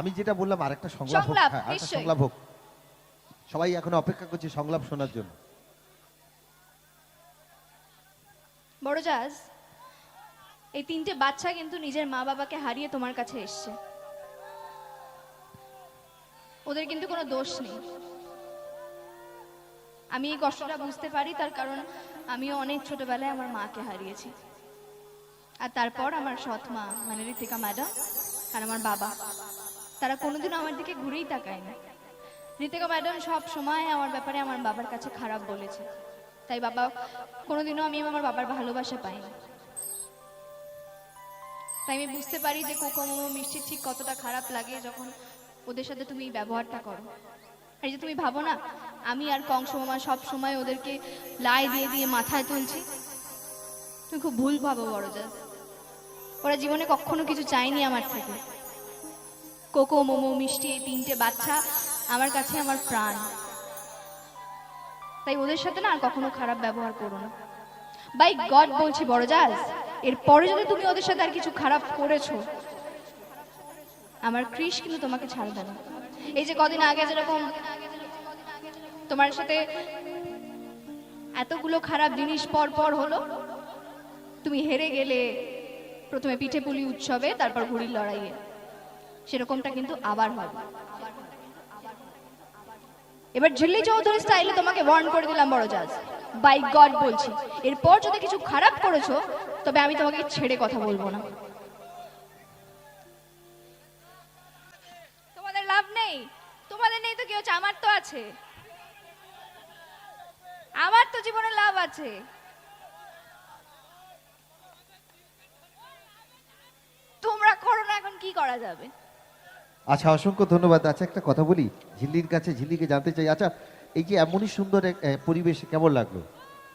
আমি যেটা বললাম আরেকটা সংলাপ হোক সংলাপ, হ্যাঁ, আরেকটা নিশ্চয়ই। সংলাপ হোক। সবাই এখন অপেক্ষা করছে সংলাপ শোনার জন্য। বড়জাজ এই তিনটে বাচ্চা কিন্তু নিজের মা বাবাকে হারিয়ে তোমার কাছে এসছে। ওদের কিন্তু কোনো দোষ নেই। আমি এই কষ্টটা বুঝতে পারি তার কারণ আমিও অনেক ছোটবেলায় আমার মাকে হারিয়েছি। আর তারপর আমার সৎ মা মানে ঋতিকা ম্যাডাম আর আমার বাবা। তারা কোনোদিনও আমার দিকে ঘুরেই তাকায় না। ঋতিকা ম্যাডাম সব সময় আমার ব্যাপারে আমার বাবার কাছে খারাপ বলেছে। তাই বাবা, কোনোদিনও আমি আমার বাবার ভালোবাসা পাইনি। তাই আমি বুঝতে পারি যে কোকো মোমো মিষ্টির ঠিক কতটা খারাপ লাগে যখন ওদের সাথে তুমি ব্যবহারটা করো। আর যে তুমি ভাবো না, আমি আর কংস মামা সব সময় ওদেরকে লাই দিয়ে দিয়ে মাথায় তুলছি। তুমি খুব ভুল ভাবো বড় ওরা জীবনে কখনো কিছু চায়নি আমার থেকে। কোকো মোমো মিষ্টি এই তিনটে বাচ্চা আমার কাছে আমার প্রাণ। তাই ওদের সাথে না আর কখনো খারাপ ব্যবহার করো না। বাই গড বলছি, বড় জাজ, এরপরে যদি তুমি ওদের সাথে আর কিছু খারাপ করেছ, আমার ক্রিস কিন্তু তোমাকে ছাড়বে না। এই যে কদিন আগে যেরকম তোমার সাথে এতগুলো খারাপ জিনিস পর পর হলো, তুমি হেরে গেলে প্রথমে পিঠে পুলি উৎসবে, তারপর ঘুড়ির লড়াইয়ে। সেরকমটা কিন্তু আবার হবে। এবার ঝিল্লি চৌধুরী স্টাইলে তোমাকে ওয়ার্ন করে দিলাম, বড় জাজ। বাই গড বলছি। এরপর যদি কিছু খারাপ করেছ, তবে আমি তোমাকে ছেড়ে কথা বলব না। তোমাদের লাভ নেই। তোমাদের নেই তো কি হচ্ছে? আমার তো আছে। আমার তো জীবনে লাভ আছে। তোমরা করো না, এখন কি করা যাবে? আচ্ছা অসংখ্য ধন্যবাদ। আচ্ছা একটা কথা বলি। ঝিল্লির কাছে ঝিল্লিকে জানতে চাই। আচ্ছা এই যে এমনই সুন্দর এক, পরিবেশ কেমন লাগল?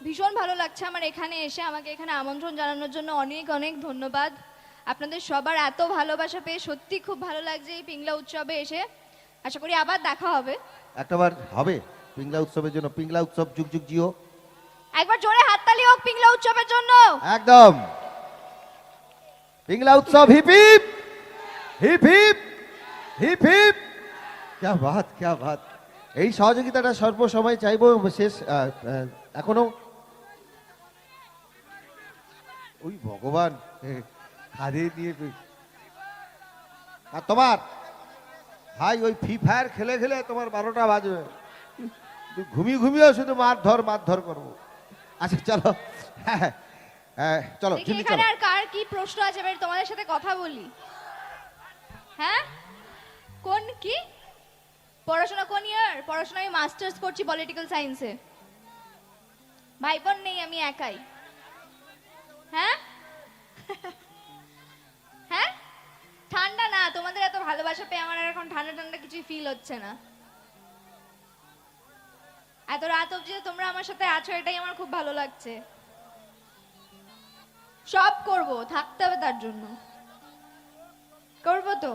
ভীষণ ভালো লাগছে আমার এখানে এসে। আমাকে এখানে আমন্ত্রণ জানানোর জন্য অনেক অনেক ধন্যবাদ। আপনাদের সবার এত ভালোবাসা পেয়ে সত্যি খুব ভালো লাগছে এই পিংলা উৎসবে এসে। আশা করি আবার দেখা হবে। একটাবার হবে পিংলা উৎসবের জন্য। পিংলা উৎসব যুগ যুগ জিও। একবার জোরে হাততালি হোক পিংলা উৎসবের জন্য। একদম। পিংলা উৎসব hip hip. Hip hip. Hip hip. ক্যা বাত ক্যা বাত। এই সহযোগিতাটা সর্বসময় চাইব শেষ এখনও। ওই ভগবান দিয়ে পে- আর তোমার ভাই ওই ফ্রি ফায়ার খেলে খেলে তোমার বারোটা বাজবে। তুই ঘুমিয়ে ঘুমিয়েও শুধু মারধর মারধর করব। আচ্ছা চলো। হ্যাঁ হ্যাঁ চলো এখানে চলো। আর কার কি প্রশ্ন আছে? এবার তোমাদের সাথে কথা বলি। হ্যাঁ? কোন কি? পড়াশোনা কোন ইয়ার পড়াশোনা আমি মাস্টার্স করছি পলিটিক্যাল সায়েন্সে ভাই বোন নেই, আমি একাই। হ্যাঁ? হ্যাঁ? ঠান্ডা না, তোমাদের এত ভালোবাসা পেয়ে আমার এখন ঠান্ডা ঠান্ডা কিছুই ফিল হচ্ছে না। এত রাত অবধি তোমরা আমার সাথে আছো, এটাই আমার খুব ভালো লাগছে। সব করব, থাকতে হবে তার জন্য। করব তো?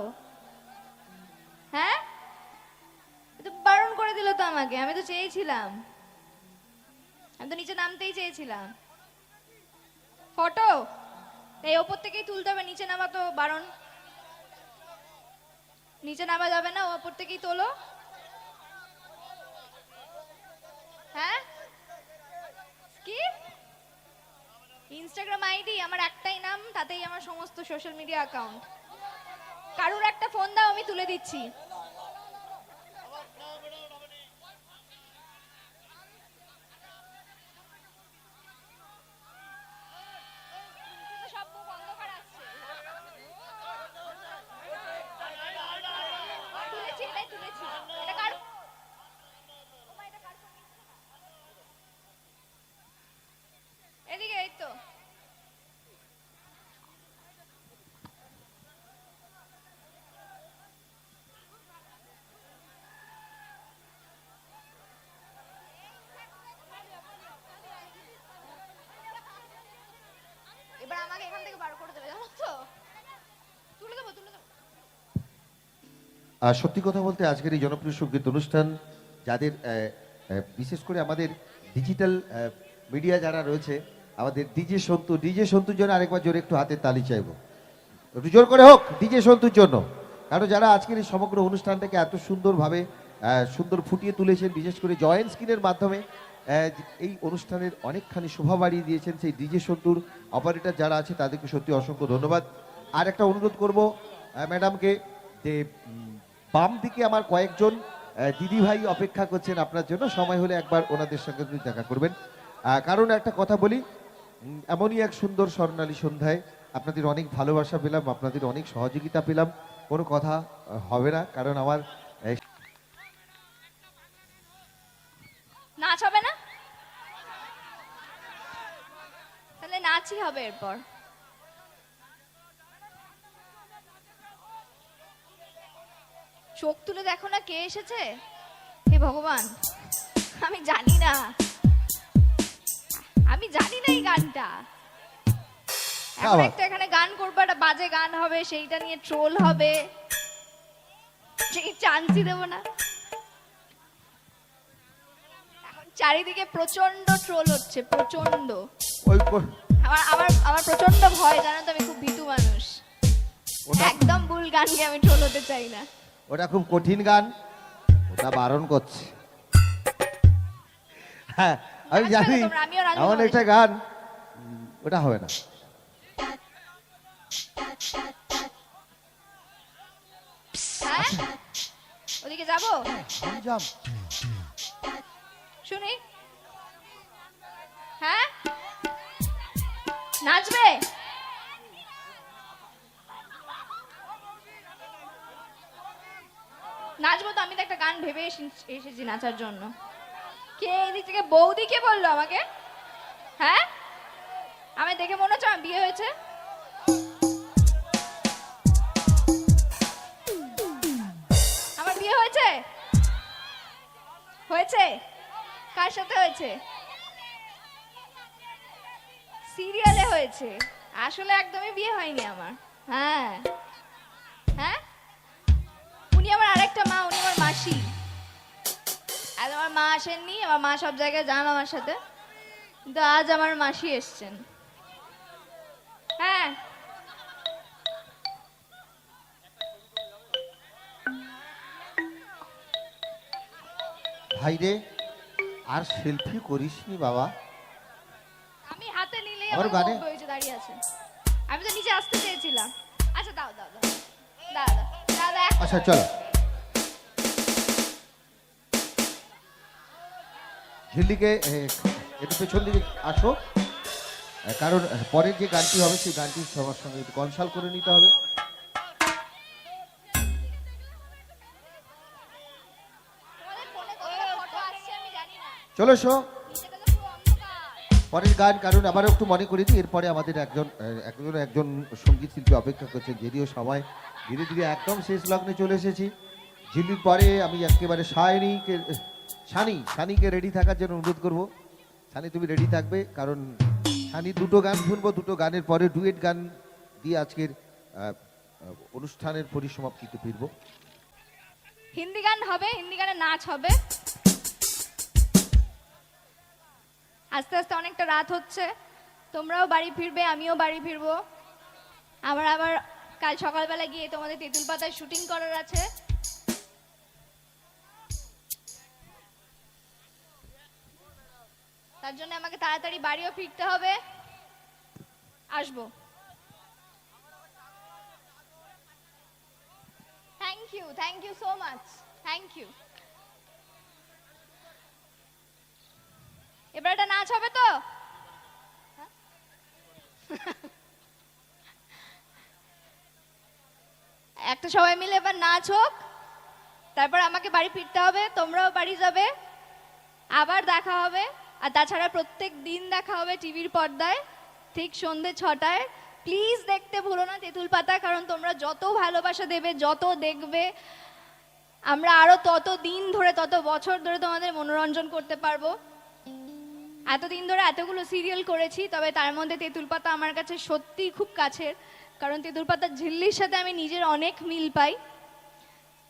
হ্যাঁ? তো বারণ করে দিল তো আমাকে, আমি তো চেয়েছিলাম। আমি তো নিচে নামতেই চেয়েছিলাম। ফটো? এই ওপর থেকেই তুলতে হবে, নিচে নামা তো বারণ। নিচে নামা যাবে না ওপর থেকেই তোলো। হ্যাঁ? কি? ইনস্টাগ্রাম আইডি, আমার একটাই নাম, তাতেই আমার সমস্ত সোশ্যাল মিডিয়া অ্যাকাউন্ট কারুর একটা ফোন দাও আমি তুলে দিচ্ছি সব মুখ অন্ধকার আসছে। তুলেছি, এটাই তুলেছি। এটা কার ওমা, এটা কার ফোন? এদিকে এই তো এবার আমাকে এখান থেকে বার করে দেবে জানো তো তুলে দেবো তুলে দেবো আর সত্যি কথা বলতে আজকের এই জনপ্রিয় সংগীত অনুষ্ঠান, যাদের বিশেষ করে আমাদের ডিজিটাল মিডিয়া যারা রয়েছে, আমাদের ডিজে সন্তু, ডিজে সন্তুর জন্য আরেকবার জোরে একটু হাতের তালি চাইব। একটু জোর করে হোক, ডিজে সন্তুর জন্য। কারণ যারা আজকের এই সমগ্র অনুষ্ঠানটাকে এত সুন্দরভাবে সুন্দর ফুটিয়ে তুলেছেন, বিশেষ করে জয়েন্ট স্ক্রিনের মাধ্যমে এই অনুষ্ঠানের অনেকখানি শোভা বাড়িয়ে দিয়েছেন সেই ডিজে সন্তুর অপারেটর যারা আছে, তাদেরকে সত্যি অসংখ্য ধন্যবাদ। আর একটা অনুরোধ করব ম্যাডামকে যে বাম দিকে আমার কয়েকজন দিদি ভাই অপেক্ষা করছেন আপনার জন্য। সময় হলে একবার ওনাদের সঙ্গে আপনি দেখা করবেন। কারণ একটা কথা বলি এমনই এক সুন্দর স্বর্ণালী সন্ধ্যায় আপনাদের অনেক ভালোবাসা পেলাম, আপনাদের অনেক সহযোগিতা পেলাম। কোনো কথা হবে না, কারণ আমার নাচ হবে না? তাহলে নাচই হবে এরপর। চোখ তুলে দেখো না কে এসেছে? হে ভগবান আমি জানি না। আমি জানি না এই গানটা। এখন একটা এখানে গান করব একটা বাজে গান হবে সেইটা নিয়ে ট্রোল হবে। সেই চান্সই দেবো না। এখন চারিদিকে প্রচণ্ড ট্রোল হচ্ছে প্রচণ্ড আমার আমার আমার প্রচণ্ড ভয় জানো তো আমি খুব ভীতু মানুষ। একদম ভুল গান গিয়ে আমি ট্রোল হতে চাই না। ওটা খুব কঠিন গান। ওটা বারণ করছে। হ্যাঁ আমি জানি এমন একটা গান ওটা হবে না। হ্যাঁ? ওদিকে যাব। শুনি। হ্যাঁ? নাচবে? নাচবো তো আমি তো একটা গান ভেবে এসে- এসেছি নাচার জন্য। কে এদিক থেকে বৌদি কে বলল আমাকে? হ্যাঁ? আমি দেখে মনে হচ্ছে আমার বিয়ে হয়েছে। আমার বিয়ে হয়েছে? হয়েছে? কার সাথে হয়েছে? সিরিয়ালে হয়েছে। আসলে একদমই বিয়ে হয়নি আমার। হ্যাঁ। হ্যাঁ? আমার আরেকটা মা উনি আমার মাসি। আজ আমার মা আসেননি আমার মা সব জায়গায় যান আমার সাথে। কিন্তু আজ আমার মাসি এসছেন। হ্যাঁ। ভাই রে আর সেলফি করিসনি বাবা? আমি হাতে আবার আমার গানে? দাঁড়িয়ে আছে। আমি তো নিচে আসতে চেয়েছিলাম। আচ্ছা দাও দাও দাও। দাও দাও আচ্ছা চলো। ঝিল্লিকে একটু পেছন দিকে আসো। কারণ পরের যে গানটি হবে, সেই গানটি সবার সঙ্গে একটু কনসাল্ট করে নিতে হবে। চলো এসো। পরের গান, কারণ আবার একটু মনে করি দিই, এরপরে আমাদের একজন একজন একজন সংগীত শিল্পী অপেক্ষা করছেন, যদিও সময় ধীরে ধীরে একদম শেষ লগ্নে চলে এসেছি। ঝিল্লির পরে আমি একেবারে সায়নীকে সানি, সানিকে রেডি থাকার জন্য অনুরোধ করব। সানি, তুমি রেডি থাকবে, কারণ সানি দুটো গান শুনব, দুটো গানের পরে ডুয়েট গান দিয়ে আজকের অনুষ্ঠানের পরিসমাপ্তিতে ফিরবো। হিন্দি গান হবে, হিন্দি গানে নাচ হবে। আস্তে আস্তে অনেকটা রাত হচ্ছে, তোমরাও বাড়ি ফিরবে, আমিও বাড়ি ফিরবো। আবার আবার কাল সকালবেলা গিয়ে তোমাদের তেঁতুল পাতায় শুটিং করার আছে। তার জন্য আমাকে তাড়াতাড়ি বাড়িও ফিরতে হবে। আসব। Thank you thank you so much thank you এবার একটা নাচ হবে তো? হ্যাঁ? একটা সবাই মিলে এবার নাচ হোক। তারপর আমাকে বাড়ি ফিরতে হবে, তোমরাও বাড়ি যাবে। আবার দেখা হবে। আর তাছাড়া প্রত্যেক দিন দেখা হবে টিভির পর্দায়, ঠিক সন্ধে ছটায়। প্লিজ দেখতে ভুলো না তেঁতুল পাতা, কারণ তোমরা যত ভালোবাসা দেবে, যত দেখবে, আমরা আরও তত দিন ধরে, তত বছর ধরে তোমাদের মনোরঞ্জন করতে পারব। এতদিন ধরে এতগুলো সিরিয়াল করেছি, তবে তার মধ্যে তেঁতুল পাতা আমার কাছে সত্যি খুব কাছের, কারণ তেঁতুল পাতার ঝিল্লির সাথে আমি নিজের অনেক মিল পাই।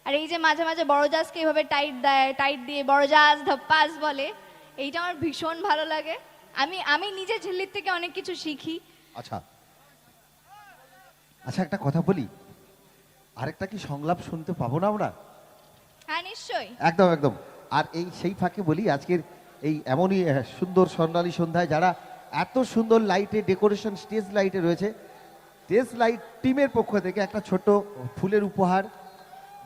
আর এই যে মাঝে মাঝে বড় জাজকে এইভাবে টাইট দেয় টাইট দিয়ে বড় জাজ ধপ্পাস বলে এইটা আমার ভীষণ ভালো লাগে। আমি আমি নিজে ঝিল্লির থেকে অনেক কিছু শিখি। আচ্ছা। আচ্ছা একটা কথা বলি। আরেকটা কি সংলাপ শুনতে পাবো না আমরা? হ্যাঁ নিশ্চয়ই। একদম একদম। আর এই সেই ফাঁকে বলি আজকের এই এমনই সুন্দর স্বর্ণালী সন্ধ্যায় যারা এত সুন্দর লাইটে ডেকোরেশন স্টেজ লাইটে রয়েছে স্টেজ লাইট টিমের পক্ষ থেকে একটা ছোট ফুলের উপহার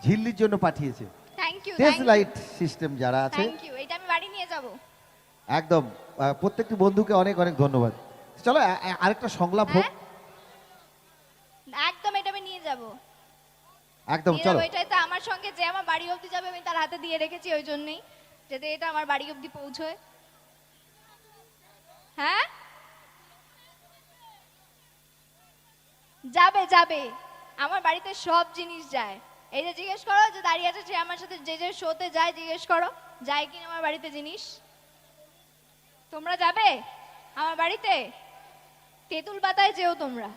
ঝিল্লির জন্য পাঠিয়েছে। Thank you stage light system যারা আছে থ্যাংক ইউ এটা আমি বাড়ি নিয়ে যাব। একদম প্রত্যেকটি বন্ধুকে অনেক অনেক ধন্যবাদ। চলো আরেকটা সংলাপ হোক। হ্যাঁ? একদম এটা আমি নিয়ে যাব। একদম চলো। এটাই তো আমার সঙ্গে যে আমার বাড়ি অবধি যাবে আমি তার হাতে দিয়ে রেখেছি ওই জন্যই যাতে এটা আমার বাড়ি অবধি পৌঁছয়। হ্যাঁ? যাবে যাবে। আমার বাড়িতে সব জিনিস যায়। এই যে জিজ্ঞেস করো যে দাঁড়িয়ে আছে সে আমার সাথে যে যে শোতে যায় জিজ্ঞেস করো। যায় কিনা আমার বাড়িতে জিনিস? তোমরা যাবে? আমার বাড়িতে? তেঁতুল পাতায় যেও তোমরা।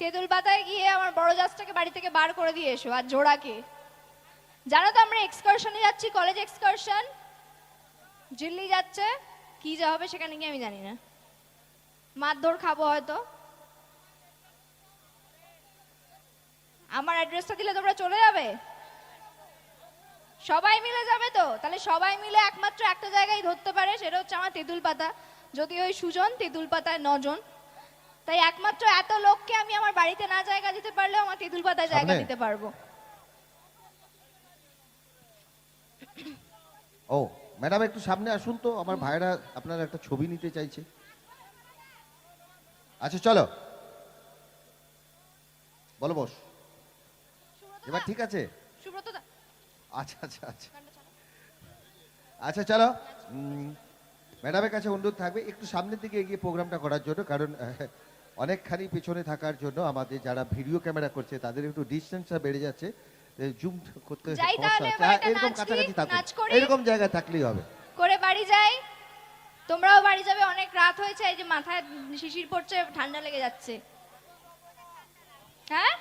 তেঁতুল পাতায় গিয়ে আমার বড় জাজটাকে বাড়ি থেকে বার করে দিয়ে এসো, আর জোড়াকে। জানো তো আমরা এক্সকারশনে যাচ্ছি কলেজ এক্সকারশন দিল্লি যাচ্ছে, কি যা হবে সেখানে গিয়ে আমি জানি না। মারধর খাব হয়তো। আমার অ্যাড্রেসটা দিলে তোমরা চলে যাবে? সবাই মিলে যাবে তো? তাহলে সবাই মিলে একমাত্র একটা জায়গায় ধরতে পারে সেটা হচ্ছে আমার তেঁতুল পাতা। যদি ওই সুজন তেঁতুল পাতায় নজন। তাই একমাত্র এত লোককে আমি আমার বাড়িতে না জায়গা দিতে পারলেও আমার তেঁতুল পাতায় জায়গা? দিতে পারব। ও ম্যাডাম একটু সামনে আসুন তো আমার ভাইরা আপনার একটা ছবি নিতে চাইছে। আচ্ছা চলো। বলো বস। এবার ঠিক আছে? আচ্ছা আচ্ছা আচ্ছা। আচ্ছা চলো। ম্যাডামের কাছে অনুরোধ থাকবে একটু সামনের দিকে এগিয়ে প্রোগ্রামটা করার জন্য কারণ অনেকখানি পেছনে থাকার জন্য আমাদের যারা ভিডিও ক্যামেরা করছে তাদের একটু ডিস্টেন্সটা বেড়ে যাচ্ছে। জুম করতে এরকম কাছাকাছি থাকুন। এরকম জায়গায় থাকলেই হবে। করে বাড়ি যাই। তোমরাও বাড়ি যাবে অনেক রাত হয়েছে এই যে মাথায় শিশির পড়ছে ঠান্ডা লেগে যাচ্ছে। হ্যাঁ?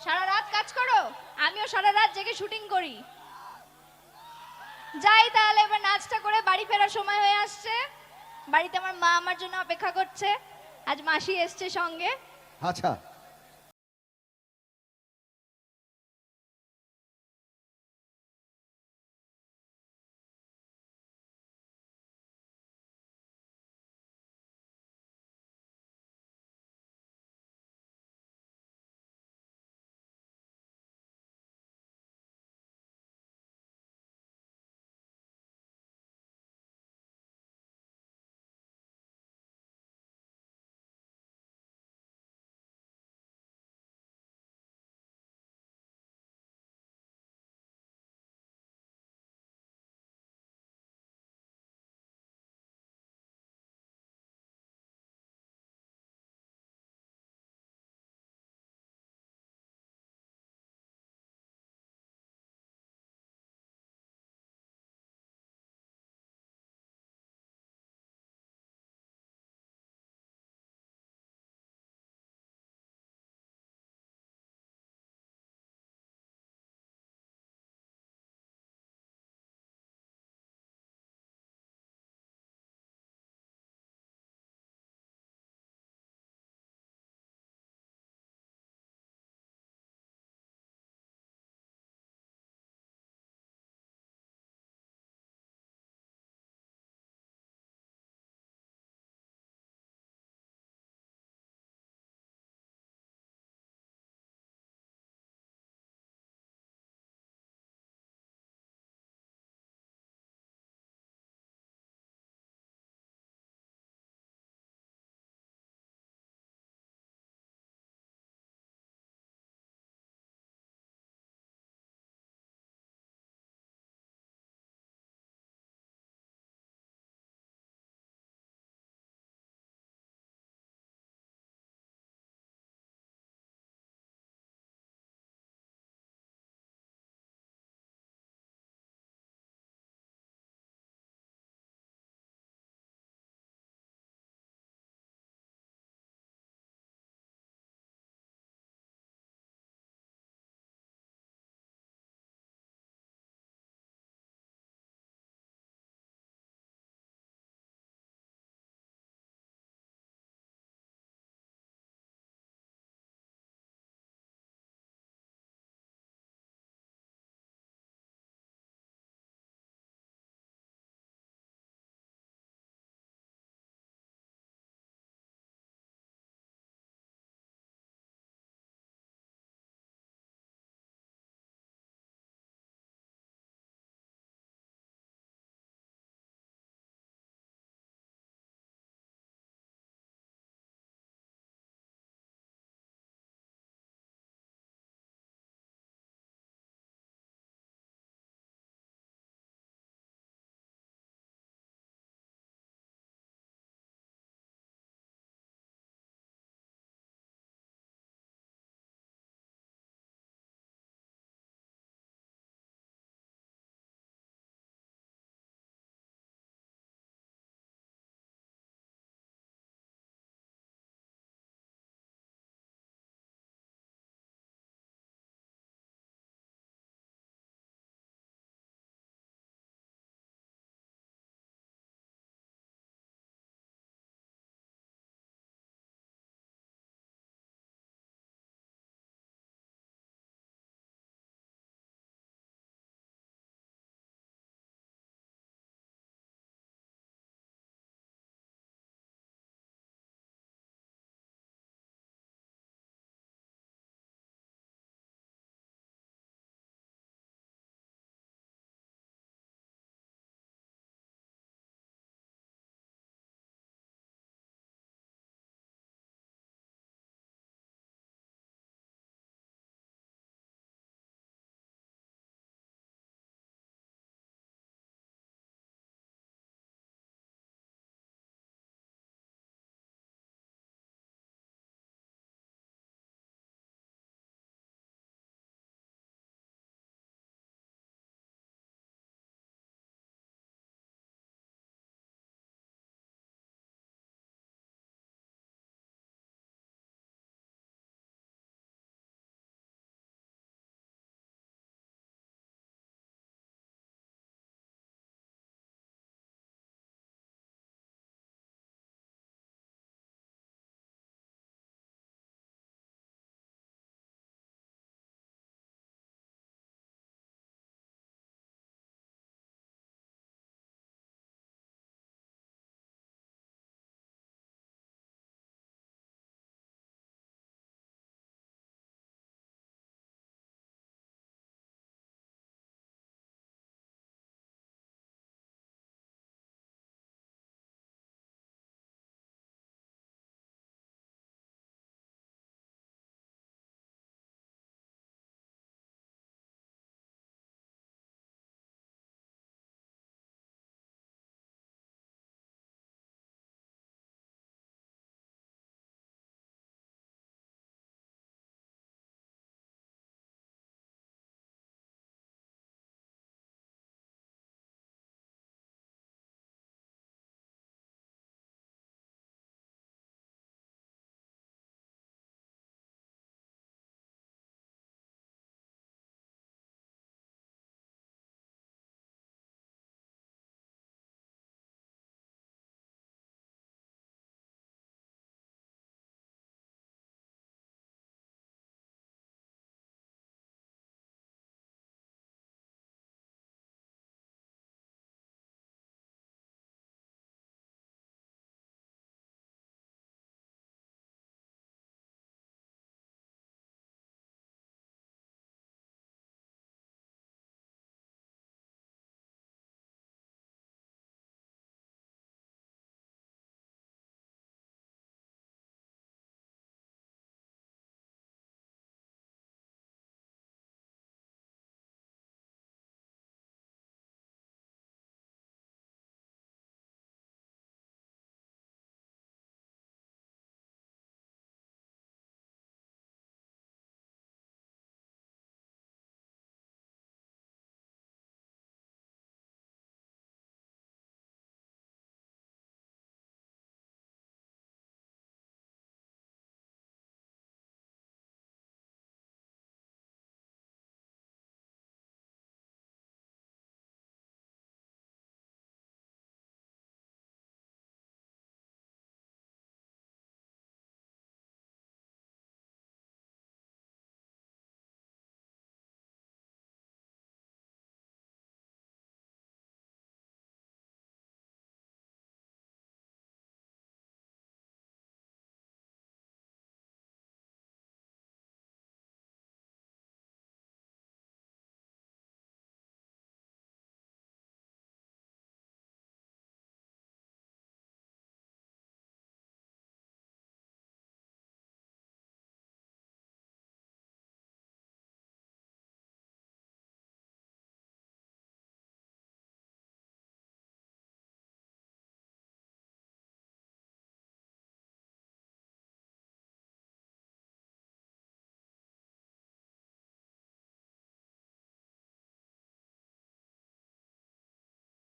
সারা রাত কাজ করো? আমিও সারা রাত জেগে শুটিং করি। যাই তাহলে এবার নাচটা করে বাড়ি ফেরার সময় হয়ে আসছে। বাড়িতে আমার মা আমার জন্য অপেক্ষা করছে। আজ মাসি এসছে সঙ্গে। আচ্ছা।